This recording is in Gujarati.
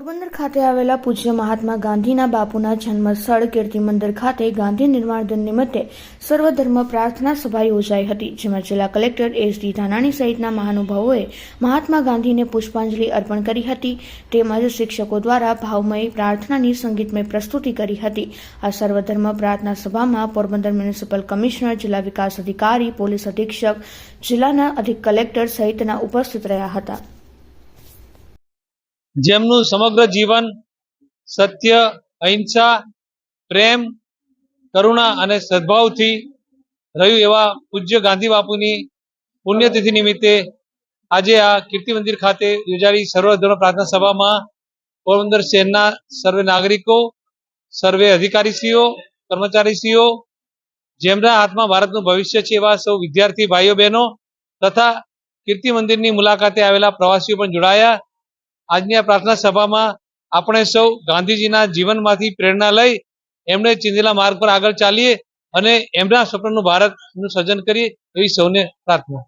પોરબંદર ખાતે આવેલા પૂજ્ય મહાત્મા ગાંધીના બાપુના જન્મસ્થળ કીર્તિ મંદિર ખાતે ગાંધી નિર્માણ દિન નિમિત્તે સર્વધર્મ પ્રાર્થના સભા યોજાઈ હતી, જેમાં જિલ્લા કલેક્ટર એસ ડી ધાનાણી સહિતના મહાનુભાવોએ મહાત્મા ગાંધીને પુષ્પાંજલિ અર્પણ કરી હતી. તેમજ શિક્ષકો દ્વારા ભાવમય પ્રાર્થનાની સંગીતમય પ્રસ્તુતિ કરી હતી. આ સર્વધર્મ પ્રાર્થના સભામાં પોરબંદર મ્યુનિસિપલ કમિશનર, જિલ્લા વિકાસ અધિકારી, પોલીસ અધિક્ષક, જિલ્લાના અધિક કલેક્ટર સહિતના ઉપસ્થિત રહ્યા હતા. જેમનું સમગ્ર જીવન સત્ય, અહિંસા, પ્રેમ, કરુણા અને સદભાવથી રહ્યું એવા પૂજ્ય ગાંધી બાપુની પુણ્યતિથિ નિમિત્તે આજે આ કીર્તિ મંદિર ખાતે યોજાયેલી સર્વધર્મ પ્રાર્થના સભામાં પોરબંદર શહેરના સર્વે નાગરિકો, સર્વે અધિકારીશ્રીઓ, કર્મચારીશ્રીઓ, જેમના હાથમાં ભારતનું ભવિષ્ય છે એવા સૌ વિદ્યાર્થી ભાઈઓ બહેનો તથા કીર્તિ મંદિરની મુલાકાતે આવેલા પ્રવાસીઓ પણ જોડાયા. આજની આ પ્રાર્થના સભામાં આપણે સૌ ગાંધીજીના જીવનમાંથી પ્રેરણા લઈ એમણે ચીંધેલા માર્ગ પર આગળ ચાલીએ અને એમના સ્વપ્નનું ભારતનું સર્જન કરીએ એવી સૌને પ્રાર્થના.